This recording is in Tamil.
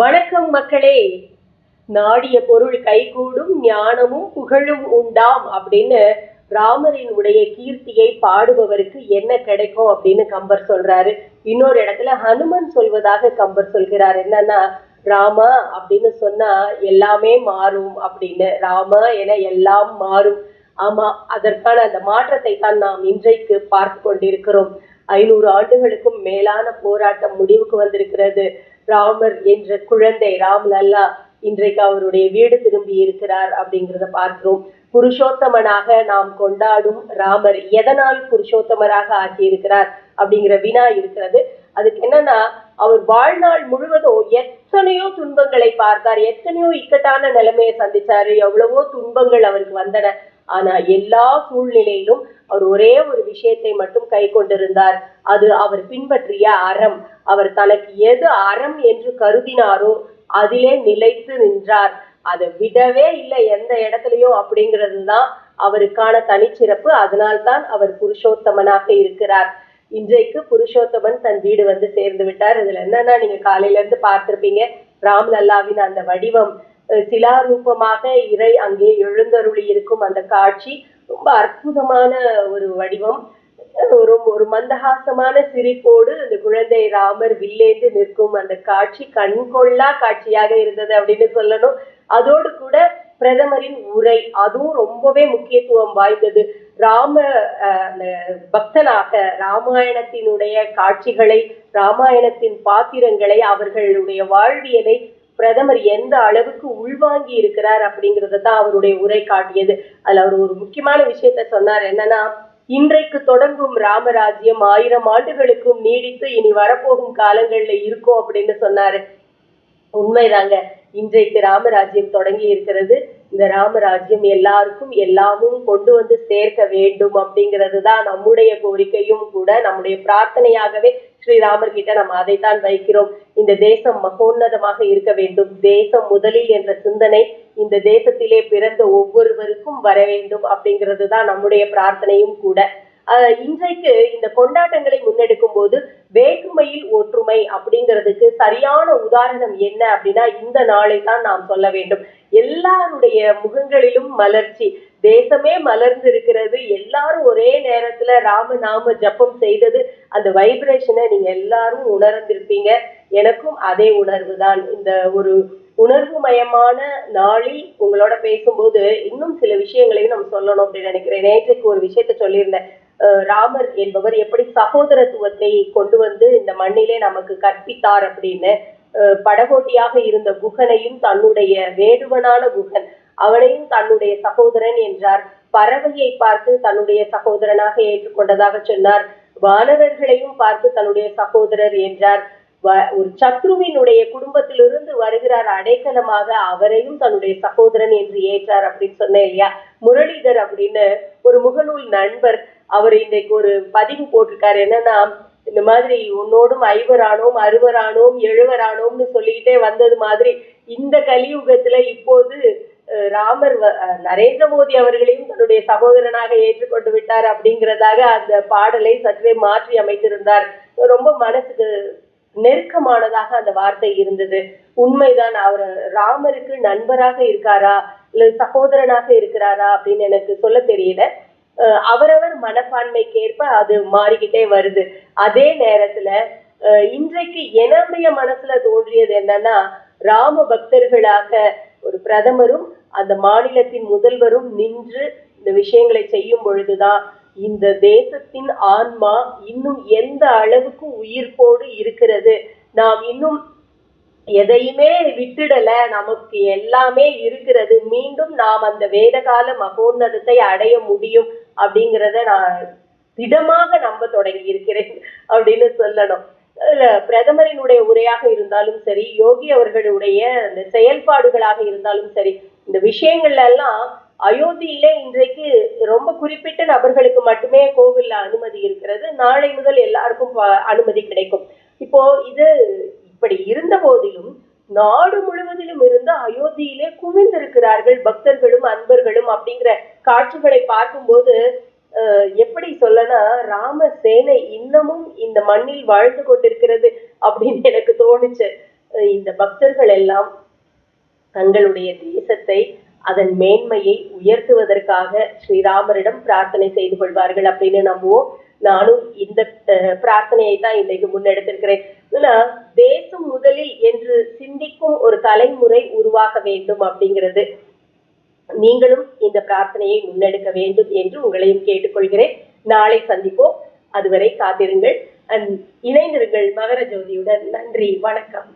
வணக்கம் மக்களே. நாடிய பொருள் கைகூடும் ஞானமும் புகழும் உண்டாம் அப்படின்னு ராமரின் உடைய கீர்த்தியை பாடுபவருக்கு என்ன கிடைக்கும் அப்படின்னு கம்பர் சொல்றாரு. இன்னொரு இடத்துல ஹனுமன் சொல்வதாக கம்பர் சொல்கிறார். என்னன்னா ராமா அப்படின்னு சொன்னா எல்லாமே மாறும் அப்படின்னு. ராமா என எல்லாம் மாறும். ஆமா அதற்கான அந்த மாற்றத்தை தான் நாம் இன்றைக்கு பார்த்து கொண்டிருக்கிறோம். ஐநூறு ஆண்டுகளுக்கும் மேலான போராட்டம் முடிவுக்கு வந்திருக்கிறது. ராமர் என்ற குழந்தை ராம் லல்லா இன்றைக்கு அவருடைய வீடு திரும்பி இருக்கிறார் அப்படிங்கிறத பார்க்கிறோம். புருஷோத்தமனாக நாம் கொண்டாடும் ராமர் எதனால் புருஷோத்தமராக ஆகியிருக்கிறார் அப்படிங்கிற வினா இருக்கிறது. அதுக்கு என்னன்னா அவர் வாழ்நாள் முழுவதும் எத்தனையோ துன்பங்களை பார்த்தார். எத்தனையோ இக்கட்டான நிலைமையை சந்திச்சாரு. எவ்வளவோ துன்பங்கள் அவருக்கு வந்தன. ஆனா எல்லா சூழ்நிலையிலும் அவர் ஒரே ஒரு விஷயத்தை மட்டும் கை கொண்டிருந்தார். அது அவர் பின்பற்றிய அறம். அவர் தனக்கு எது அறம் என்று கருதினாரோ அதிலே நிலைத்து நின்றார். அதை விடவே இல்லை எந்த இடத்துலயும் அப்படிங்கிறது தான் அவருக்கான தனிச்சிறப்பு. அதனால்தான் அவர் புருஷோத்தமனாக இருக்கிறார். இன்றைக்கு புருஷோத்தமன் தன் வீடு வந்து சேர்ந்து விட்டார். இதுல என்னன்னா நீங்க காலையில இருந்து பார்த்திருப்பீங்க ராம்லல்லாவின் அந்த வடிவம். சிலாரூபமாக இறை அங்கே எழுந்தருளி இருக்கும் அந்த காட்சி ரொம்ப அற்புதமான ஒரு வடிவம். ஒரு ஒரு மந்தகாசமான சிரிப்போடு அந்த குழந்தை ராமர் வில்லேந்து நிற்கும் அந்த காட்சி கண்கொள்ளா காட்சியாக இருந்தது அப்படின்னு சொல்லணும். அதோடு கூட பிரதமரின் உரை அதுவும் ரொம்பவே முக்கியத்துவம் வாய்ந்தது. ராம அஹ், அந்த பக்தனாக ராமாயணத்தினுடைய காட்சிகளை ராமாயணத்தின் பாத்திரங்களை அவர்களுடைய வாழ்வியலை பிரதமர் எந்த அளவுக்கு உள்வாங்கி இருக்கிறார் அப்படிங்கறத தான் அவருடைய உரை காட்டியது. அதுல அவர் ஒரு முக்கியமான விஷயத்த சொன்னார். என்னன்னா இன்றைக்கு தொடங்கும் ராமராஜ்யம் ஆயிரம் ஆண்டுகளுக்கும் நீடித்து இனி வரப்போகும் காலங்கள்ல இருக்கும் அப்படின்னு சொன்னாரு. உண்மைதாங்க. இன்றைக்கு ராமராஜ்யம் தொடங்கி இருக்கிறது. இந்த ராமராஜ்யம் எல்லாருக்கும் எல்லாமும் கொண்டு வந்து சேர்க்க வேண்டும் அப்படிங்கிறது தான் நம்முடைய கோரிக்கையும் கூட நம்முடைய பிரார்த்தனையாகவே ஸ்ரீராமர் கிட்ட நம்ம அதைத்தான் வைக்கிறோம். இந்த தேசம் மகோன்னதமாக இருக்க வேண்டும். தேசம் முதலில் என்ற சிந்தனை இந்த தேசத்திலே பிறந்த ஒவ்வொருவருக்கும் வர வேண்டும் அப்படிங்கிறது தான் நம்முடைய பிரார்த்தனையும் கூட. இன்றைக்கு இந்த கொண்டாட்டங்களை முன்னெடுக்கும் போது வேற்றுமையில் ஒற்றுமை அப்படிங்கிறதுக்கு சரியான உதாரணம் என்ன அப்படின்னா இந்த நாளை தான் நாம் சொல்ல வேண்டும். எல்லாருடைய முகங்களிலும் மலர்ச்சி. தேசமே மலர்ந்து இருக்கிறது எல்லாரும் ஒரே நேரத்துல ராம நாம ஜப்பம் செய்தது அந்த வைப்ரேஷனை நீங்க எல்லாரும் உணர்ந்திருப்பீங்க. எனக்கும் அதே உணர்வு தான். இந்த ஒரு உணர்வு மயமான நாளில் உங்களோட பேசும்போது இன்னும் சில விஷயங்களையும் நம்ம சொல்லணும் அப்படின்னு நினைக்கிறேன். நேற்றுக்கு ஒரு விஷயத்த சொல்லியிருந்தேன். ராமர் என்பவர் எப்படி சகோதரத்துவத்தை கொண்டு வந்து இந்த மண்ணிலே நமக்கு கற்பித்தார் அப்படின்னு படகோட்டியாக இருந்த குகனையும் தன்னுடைய வேடுவனான குகன் அவனையும் தன்னுடைய சகோதரன் என்றார். பறவையை பார்த்து தன்னுடைய சகோதரனாக ஏற்றுக்கொண்டதாக சொன்னார். வானரர்களையும் பார்த்து தன்னுடைய சகோதரர் என்றார். வ- ஒரு சத்ருவினுடைய குடும்பத்திலிருந்து வருகிறார் அடைக்கலமாக அவரையும் தன்னுடைய சகோதரன் என்று ஏற்றார் அப்படின்னு சொன்னேன் இல்லையா? முரளிதர் அப்படின்னு ஒரு முகநூல் நண்பர் அவர் இன்றைக்கு ஒரு பதிவு போட்டிருக்காரு. என்னன்னா இந்த மாதிரி உன்னோடும் ஐவரானோம் அறுவரானோம் எழுவரானோம்னு சொல்லிக்கிட்டே வந்தது மாதிரி இந்த கலியுகத்துல இப்போது ராமர் வ- நரேந்திர மோடி அவர்களையும் தன்னுடைய சகோதரனாக ஏற்றுக்கொண்டு விட்டார் அப்படிங்கிறதாக அந்த பாடலை சற்றே மாற்றி அமைத்திருந்தார். ரொம்ப மனசுக்கு நெருக்கமானதாக அந்த வார்த்தை இருந்தது. உண்மைதான் அவர் ராமருக்கு நண்பராக இருக்காரா? இல்ல சகோதரனாக இருக்கிறாரா? அப்படின்னு எனக்கு சொல்ல தெரியல. அவரவர் அவரவர் மனப்பான்மைக்கேற்ப அது மாறிக்கிட்டே வருது. அதே நேரத்துல இன்றைக்கு என்னுடைய மனசுல தோன்றியது என்னன்னா ராம பக்தர்களாக ஒரு பிரதமரும் அந்த மாநிலத்தின் முதல்வரும் நின்று இந்த விஷயங்களை செய்யும் பொழுதுதான் இந்த தேசத்தின் ஆன்மா இன்னும் எந்த அளவுக்கு உயிர்ப்போடு இருக்கிறது. நாம் இன்னும் எதையுமே விட்டுடல நமக்கு எல்லாமே இருக்கிறது. மீண்டும் நாம் அந்த வேதகால மகோன்னதத்தை அடைய முடியும். அப்படிங்கிறத நான் திடமாக நம்ப தொடங்கி இருக்கிறேன் அப்படின்னு சொல்லணும். பிரதமரினுடைய உரையாக இருந்தாலும் சரி யோகி அவர்களுடைய அந்த செயல்பாடுகளாக இருந்தாலும் சரி இந்த விஷயங்கள்ல எல்லாம் அயோத்தியிலே இன்றைக்கு ரொம்ப குறிப்பிட்ட நபர்களுக்கு மட்டுமே கோவில்ல அனுமதி இருக்கிறது. நாளை முதல் எல்லாருக்கும் அனுமதி கிடைக்கும். இப்போ இது இப்படி இருந்த போதிலும் நாடு முழுவதிலும் இருந்து அயோத்தியிலே குவிந்திருக்கிறார்கள் பக்தர்களும் அன்பர்களும் அப்படிங்கிற காட்சிகளை பார்க்கும்போது அஹ், எப்படி சொல்லனா ராம சேனை இன்னமும் இந்த மண்ணில் வாழ்ந்து கொண்டிருக்கிறது அப்படின்னு எனக்கு தோணுச்சு. இந்த பக்தர்கள் எல்லாம் தங்களுடைய தேசத்தை அதன் மேன்மையை உயர்த்துவதற்காக ஸ்ரீராமரிடம் பிரார்த்தனை செய்து கொள்வார்கள் அப்படின்னு நம்புவோம். நானும் இந்த பிரார்த்தனையை தான் இன்றைக்கு முன்னெடுத்திருக்கிறேன். ஏன்னா தேசம் முதலில் என்று சிந்திக்கும் ஒரு தலைமுறை உருவாக வேண்டும் அப்படிங்கிறது. நீங்களும் இந்த பிரார்த்தனையை முன்னெடுக்க வேண்டும் என்று உங்களையும் கேட்டுக்கொள்கிறேன். நாளை சந்திப்போம். அதுவரை காத்திருங்கள். இணைந்திருங்கள் மகர ஜோதியுடன். நன்றி. வணக்கம்.